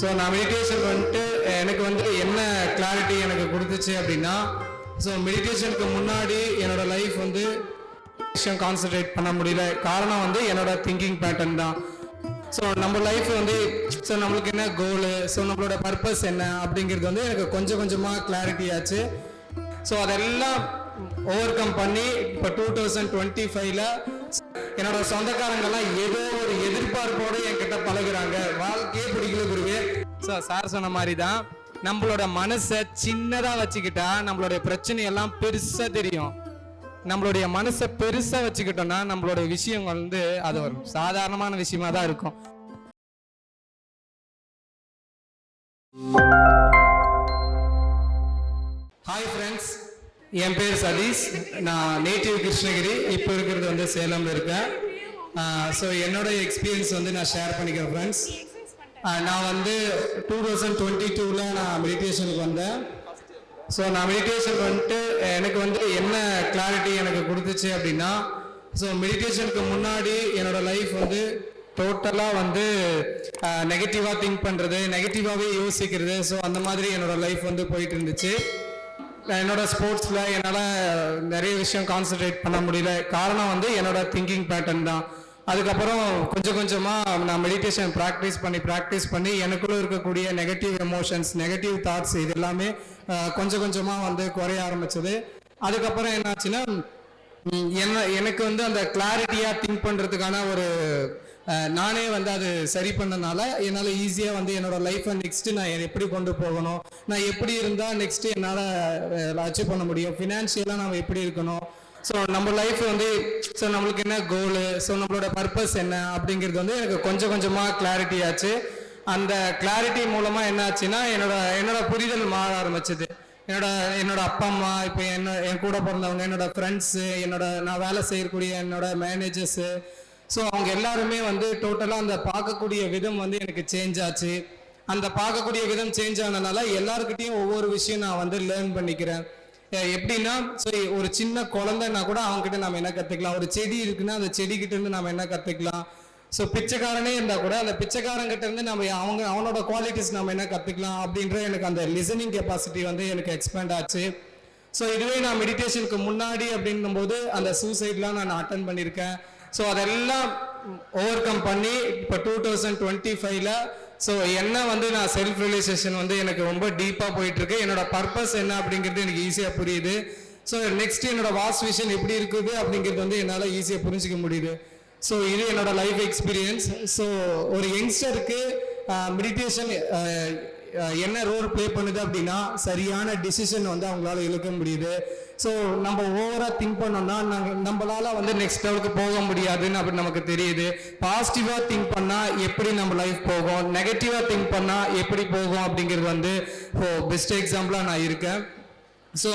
So நான் meditation வந்துட்டு எனக்கு வந்து என்ன கிளாரிட்டி எனக்கு கொடுத்துச்சு அப்படின்னா ஸோ மெடிடேஷனுக்கு முன்னாடி என்னோட லைஃப் வந்து விஷயம் கான்சென்ட்ரேட் பண்ண முடியல. காரணம் வந்து என்னோட திங்கிங் பேட்டர்ன் தான். ஸோ நம்ம லைஃப் வந்து ஸோ நம்மளுக்கு என்ன கோலு ஸோ நம்மளோட பர்பஸ் என்ன? அப்படிங்கிறது வந்து எனக்கு கொஞ்சம் கொஞ்சமாக கிளாரிட்டி ஆச்சு. ஸோ அதெல்லாம் ஓவர் கம் பண்ணி இப்போ டூ தௌசண்ட் டுவெண்ட்டி ஃபைவ்ல என்னோட சொந்தக்காரங்கெல்லாம் ஏதோ ஒரு எதிர்பார்ப்போடு என்கிட்ட பழகுறாங்க. வாழ்க்கையே ஸோ சார் சொன்ன மாதிரி தான் நம்மளோட மனசை சின்னதாக வச்சுக்கிட்டா நம்மளுடைய பிரச்சனை எல்லாம் பெருசாக தெரியும். நம்மளுடைய மனசை பெருசா வச்சுக்கிட்டோம்னா நம்மளுடைய விஷயம் வந்து அது ஒரு சாதாரணமான விஷயமா தான் இருக்கும். ஹாய் ஃப்ரெண்ட்ஸ் என் பேர் சதீஷ். நான் நேட்டிவ் கிருஷ்ணகிரி. இப்போ இருக்கிறது வந்து சேலம்ல இருக்கேன். ஸோ என்னோட எக்ஸ்பீரியன்ஸ் வந்து நான் ஷேர் பண்ணிக்கிறேன் ஃப்ரெண்ட்ஸ் நான் வந்து டூ தௌசண்ட் டுவெண்ட்டி டூவில் நான் மெடிடேஷனுக்கு வந்தேன். ஸோ நான் மெடிடேஷன் வந்துட்டு எனக்கு வந்து என்ன கிளாரிட்டி எனக்கு கொடுத்துச்சு அப்படின்னா ஸோ மெடிடேஷனுக்கு முன்னாடி என்னோட லைஃப் வந்து டோட்டலாக வந்து நெகட்டிவாக திங்க் பண்ணுறது நெகட்டிவாகவே யோசிக்கிறது ஸோ அந்த மாதிரி என்னோட லைஃப் வந்து போயிட்டு இருந்துச்சு. என்னோட ஸ்போர்ட்ஸில் என்னால் நிறைய விஷயம் கான்சென்ட்ரேட் பண்ண முடியல. காரணம் வந்து என்னோட திங்கிங் பேட்டர்ன் தான். அதுக்கப்புறம் கொஞ்சம் கொஞ்சமாக நான் மெடிடேஷன் ப்ராக்டிஸ் பண்ணி ப்ராக்டிஸ் பண்ணி எனக்குள்ளே இருக்கக்கூடிய நெகட்டிவ் எமோஷன்ஸ் நெகட்டிவ் தாட்ஸ் இது எல்லாமே கொஞ்சம் கொஞ்சமாக வந்து குறைய ஆரம்பிச்சது. அதுக்கப்புறம் என்னாச்சுன்னா என்ன எனக்கு வந்து அந்த கிளாரிட்டியாக திங்க் பண்ணுறதுக்கான ஒரு நானே வந்து அது சரி பண்ணனால என்னால் ஈஸியாக வந்து என்னோட லைஃப்பை நெக்ஸ்ட்டு நான் எப்படி கொண்டு போகணும்? நான் எப்படி இருந்தால் நெக்ஸ்ட்டு என்னால் அச்சீவ் பண்ண முடியும்? ஃபினான்ஷியலாக நம்ம எப்படி இருக்கணும்? ஸோ நம்ம லைஃப் வந்து ஸோ நம்மளுக்கு என்ன கோலு ஸோ நம்மளோட பர்பஸ் என்ன? அப்படிங்கிறது வந்து எனக்கு கொஞ்சம் கொஞ்சமாக கிளாரிட்டி ஆச்சு. அந்த கிளாரிட்டி மூலமாக என்ன ஆச்சுன்னா என்னோட என்னோட புரிதல் மாற ஆரம்பிச்சது. என்னோட என்னோட அப்பா அம்மா இப்போ என்ன என் கூட பிறந்தவங்க என்னோட ஃப்ரெண்ட்ஸு என்னோட நான் வேலை செய்யக்கூடிய என்னோட மேனேஜர்ஸு ஸோ அவங்க எல்லாருமே வந்து டோட்டலாக அந்த பார்க்கக்கூடிய விதம் வந்து எனக்கு சேஞ்ச் ஆச்சு. அந்த பார்க்கக்கூடிய விதம் சேஞ்ச் ஆனதுனால எல்லாருக்கிட்டையும் ஒவ்வொரு விஷயம் நான் வந்து லேர்ன் பண்ணிக்கிறேன். எப்படின்னா சரி ஒரு சின்ன குழந்தைன்னா கூட அவங்ககிட்ட நம்ம என்ன கற்றுக்கலாம் ஒரு செடி இருக்குன்னா அந்த செடி கிட்ட இருந்து நம்ம என்ன கற்றுக்கலாம் ஸோ பிச்சைக்காரனே இருந்தால் கூட அந்த பிச்சைக்காரங்கிட்ட இருந்து நம்ம அவங்க அவனோட குவாலிட்டிஸ் நம்ம என்ன கற்றுக்கலாம் அப்படின்ற எனக்கு அந்த லிசனிங் கெப்பாசிட்டி வந்து எனக்கு எக்ஸ்பேண்ட் ஆச்சு. ஸோ இதுவே நான் மெடிடேஷனுக்கு முன்னாடி அப்படின்னும் போது அந்த சூசைட்லாம் நான் அட்டன் பண்ணியிருக்கேன். ஸோ அதெல்லாம் ஓவர் கம் பண்ணி இப்போ டூ தௌசண்ட் டுவெண்ட்டி ஃபைவ்ல ஸோ என்ன வந்து நான் செல்ஃப் ரியலைசேஷன் வந்து எனக்கு ரொம்ப டீப்பாக போயிட்டுருக்கு. என்னோட பர்பஸ் என்ன அப்படிங்கிறது எனக்கு ஈஸியாக புரியுது. ஸோ நெக்ஸ்ட் என்னோட வாஸ் விஷன் எப்படி இருக்குது அப்படிங்கிறது வந்து என்னால் ஈஸியாக புரிஞ்சிக்க முடியுது. ஸோ இது என்னோட லைஃப் எக்ஸ்பீரியன்ஸ் ஸோ ஒரு யங்ஸ்டருக்கு மெடிடேஷன் என்ன ரோல் ப்ளே பண்ணுது அப்படின்னா சரியான டிசிஷன் வந்து அவங்களால இழுக்க முடியுது. ஸோ நம்ம ஓவராக திங்க் பண்ணோம்னா நாங்கள் நம்மளால வந்து நெக்ஸ்ட் லெவலுக்கு போக முடியாதுன்னு அப்படி நமக்கு தெரியுது. பாசிட்டிவாக திங்க் பண்ணால் எப்படி நம்ம லைஃப் போகும்? நெகட்டிவாக திங்க் பண்ணால் எப்படி போகும் அப்படிங்கிறது வந்து இப்போ பெஸ்ட் எக்ஸாம்பிளாக நான் இருக்கேன். ஸோ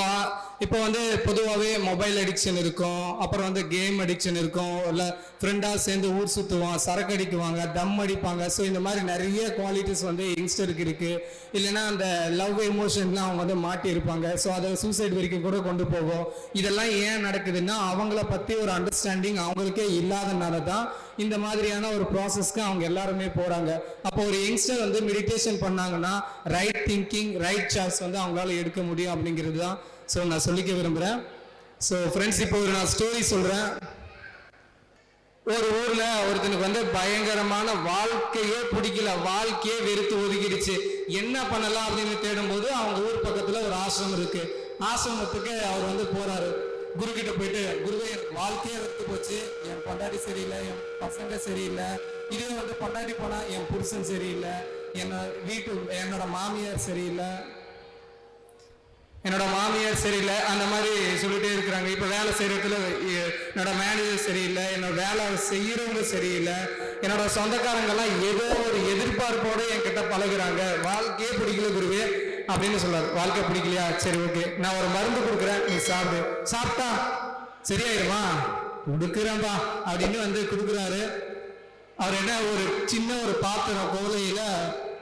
இப்போ வந்து பொதுவாகவே மொபைல் அடிக்ஷன் இருக்கும். அப்புறம் வந்து கேம் அடிக்ஷன் இருக்கும். இல்லை ஃப்ரெண்டாக சேர்ந்து ஊர் சுற்றுவான் சரக்கு அடிக்குவாங்க தம் அடிப்பாங்க. ஸோ இந்த மாதிரி நிறைய குவாலிட்டிஸ் வந்து யங்ஸ்டருக்கு இருக்குது இல்லைன்னா அந்த லவ் எமோஷன்லாம் அவங்க வந்து மாட்டியிருப்பாங்க. ஸோ அதை சூசைட் வரைக்கும் கூட கொண்டு போகும். இதெல்லாம் ஏன் நடக்குதுன்னா அவங்கள பற்றி ஒரு அண்டர்ஸ்டாண்டிங் அவங்களுக்கே இல்லாதனால தான் இந்த மாதிரியான ஒரு ப்ராசஸ்க்கு அவங்க எல்லாருமே போகிறாங்க அப்போ ஒரு யங்ஸ்டர் வந்து மெடிடேஷன் பண்ணாங்கன்னா ரைட் திங்கிங் ரைட் சாய்ஸ் வந்து அவங்களால எடுக்க முடியும் அப்படிங்கிறது தான். ஸோ நான் சொல்லிக்க விரும்புகிறேன் ஸோ ஃப்ரெண்ட்ஸ் இப்போ ஒரு நான் ஸ்டோரி சொல்கிறேன் ஒரு ஊர்ல ஒருத்தனுக்கு வந்து பயங்கரமான வாழ்க்கையே பிடிக்கல. வாழ்க்கையே வெறுத்து ஒதுக்கிடுச்சு. என்ன பண்ணலாம் அப்படின்னு தேடும்போது அவங்க ஊர் பக்கத்துல ஒரு ஆசிரமம் இருக்கு. ஆசிரமத்துக்கு அவர் வந்து போறாரு. குரு கிட்ட போயிட்டு குருவே எனக்கு வாழ்க்கையே வெறுத்து போச்சு. என் பொண்டாட்டி சரியில்லை. என் பசங்க சரியில்லை. இதுவே வந்து பொண்டாட்டி போனா என் புருஷன் சரியில்லை. என்ன வீட்டு என்னோட மாமியார் சரியில்லை. என்னோட மாமியார் சரியில்லை அந்த மாதிரி சொல்லிட்டே இருக்கிறாங்க. இப்போ வேலை செய்யறதுல என்னோட மேனேஜர் சரியில்லை என்னோட வேலை செய்கிறவங்க சரியில்லை. என்னோட சொந்தக்காரங்கெல்லாம் ஏதோ ஒரு எதிர்பார்ப்போடு என்கிட்ட பழகுறாங்க. வாழ்க்கையே பிடிக்கல குருவே அப்படின்னு சொல்றாரு. வாழ்க்கை பிடிக்கலையா? சரி ஓகே நான் ஒரு மருந்து கொடுக்குறேன் நீ சாப்பிடு. சாப்பிட்டா சரியாயிருமா? கொடுக்குறேன்பா அப்படின்னு வந்து கொடுக்குறாரு. அவர் என்ன ஒரு சின்ன ஒரு பாத்திரம் கோலையில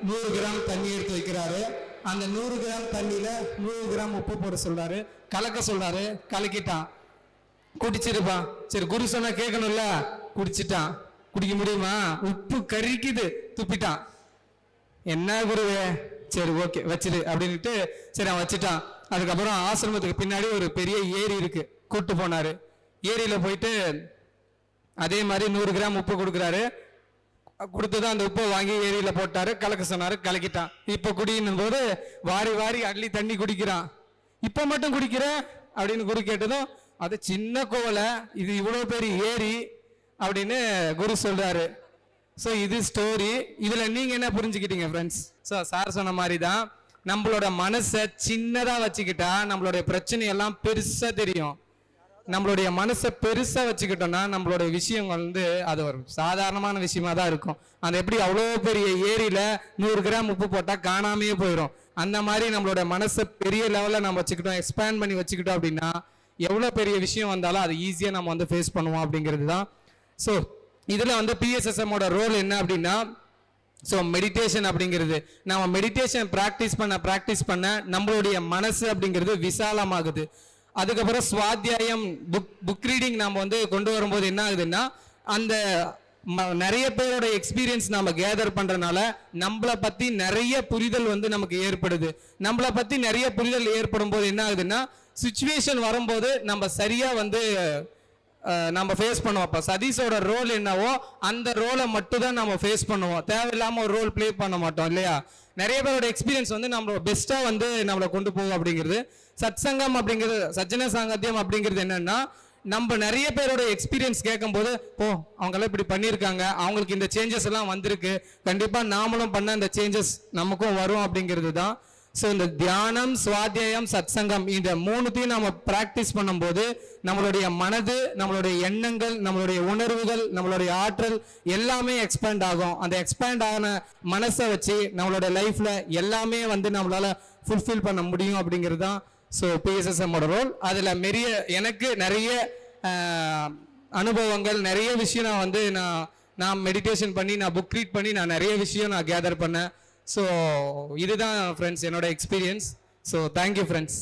நூறு கிராம் தண்ணி எடுத்து வைக்கிறாரு. அந்த நூறு கிராம் தண்ணியில நூறு கிராம் உப்பு போட சொல்றாரு. கலக்க சொல்றாரு. கலக்கிட்டான். குடிச்சிருப்பான் சரி குரு சொன்னா கேட்கணும்ல? குடிச்சிட்டான். குடிக்க முடியுமா? உப்பு கறிக்குது துப்பிட்டான். என்ன குருவே? சரி ஓகே வச்சிரு அப்படின்ட்டு சரி அவன் வச்சுட்டான். அதுக்கப்புறம் ஆசிரமத்துக்கு பின்னாடி ஒரு பெரிய ஏரி இருக்கு. கூட்டு போனாரு. ஏரியில போயிட்டு அதே மாதிரி நூறு கிராம் உப்பு கொடுக்குறாரு. கொடுத்து தான் அந்த உப்பை வாங்கி ஏரியில் போட்டார். கலக்க சொன்னார் கலக்கிட்டான். இப்போ குடின்னும் போது வாரி வாரி அள்ளி தண்ணி குடிக்கிறான். இப்போ மட்டும் குடிக்கிற? அப்படின்னு குரு கேட்டதும் அது சின்ன கோவலை இது இவ்வளோ பெரிய ஏரி அப்படின்னு குரு சொல்கிறாரு ஸோ இது ஸ்டோரி இதில் நீங்கள் என்ன புரிஞ்சுக்கிட்டீங்க ஃப்ரெண்ட்ஸ் ஸோ சார் சொன்ன மாதிரி தான் நம்மளோட மனசை சின்னதாக வச்சுக்கிட்டா நம்மளுடைய பிரச்சனையெல்லாம் பெருசாக தெரியும். நம்மளுடைய மனசை பெருசாக வச்சுக்கிட்டோம்னா நம்மளுடைய விஷயம் வந்து அது ஒரு சாதாரணமான விஷயமா தான் இருக்கும். அது எப்படி அவ்வளோ பெரிய ஏரியில் நூறு கிராம் உப்பு போட்டால் காணாமையே போயிடும் அந்த மாதிரி நம்மளோட மனசை பெரிய லெவலில் நம்ம வச்சுக்கிட்டோம் எக்ஸ்பேண்ட் பண்ணி வச்சுக்கிட்டோம் அப்படின்னா எவ்வளோ பெரிய விஷயம் வந்தாலும் அது ஈஸியாக நம்ம வந்து ஃபேஸ் பண்ணுவோம் அப்படிங்கிறது தான். ஸோ இதில் வந்து பிஎஸ்எஸ்எம்மோட ரோல் என்ன அப்படின்னா ஸோ மெடிடேஷன் அப்படிங்கிறது. நம்ம மெடிடேஷன் ப்ராக்டிஸ் பண்ண ப்ராக்டிஸ் பண்ண நம்மளுடைய மனசு அப்படிங்கிறது விசாலமாகுது. அதுக்கப்புறம் சுவாத்தியாயம் புக் புக் ரீடிங் நம்ம வந்து கொண்டு வரும்போது என்ன ஆகுதுன்னா அந்த ம- நிறைய பேரோட எக்ஸ்பீரியன்ஸ் நம்ம கேதர் பண்றதுனால நம்மளை பத்தி நிறைய புரிதல் வந்து நமக்கு ஏற்படுது. நம்மளை பத்தி நிறைய புரிதல் ஏற்படும் போது என்ன ஆகுதுன்னா சுச்சுவேஷன் வரும்போது நம்ம சரியா வந்து நம்ம ஃபேஸ் பண்ணுவோம். அப்போ சதீஷோட ரோல் என்னவோ அந்த ரோலை மட்டும் தான் நம்ம ஃபேஸ் பண்ணுவோம். தேவையில்லாமல் ஒரு ரோல் ப்ளே பண்ண மாட்டோம் இல்லையா? நிறைய பேரோட எக்ஸ்பீரியன்ஸ் வந்து நம்மளோட பெஸ்ட்டாக வந்து நம்மளை கொண்டு போகும் அப்படிங்கிறது. சத்சங்கம் அப்படிங்கிறது சஜ்ஜன சாங்கத்தியம் அப்படிங்கிறது என்னென்னா நம்ம நிறைய பேரோட எக்ஸ்பீரியன்ஸ் கேட்கும்போது ஓ அவங்கெல்லாம் இப்படி பண்ணியிருக்காங்க. அவங்களுக்கு இந்த சேஞ்சஸ் எல்லாம் வந்திருக்கு. கண்டிப்பாக நாமளும் பண்ண இந்த சேஞ்சஸ் நமக்கும் வரும் அப்படிங்கிறது தான் ஸோ இந்த தியானம் சுவாத்தியாயம் சத்சங்கம் இந்த மூணுத்தையும் நம்ம ப்ராக்டிஸ் பண்ணும்போது நம்மளுடைய மனது நம்மளுடைய எண்ணங்கள் நம்மளுடைய உணர்வுகள் நம்மளுடைய ஆற்றல் எல்லாமே எக்ஸ்பேண்ட் ஆகும். அந்த எக்ஸ்பேண்ட் ஆன மனசை வச்சு நம்மளோட லைஃப்ல எல்லாமே வந்து நம்மளால ஃபுல்ஃபில் பண்ண முடியும் அப்படிங்கிறது தான். ஸோ பிஎஸ்எஸ்எம்மோட ரோல் அதில் நிறைய எனக்கு நிறைய அனுபவங்கள் நிறைய விஷயம் நான் வந்து நான் நான் மெடிடேஷன் பண்ணி நான் புக் ரீட் பண்ணி நான் நிறைய விஷயம் நான் கேதர் பண்ணேன். ஸோ இதுதான் ஃப்ரெண்ட்ஸ் என்னோட எக்ஸ்பீரியன்ஸ் ஸோ தேங்க்யூ ஃப்ரெண்ட்ஸ்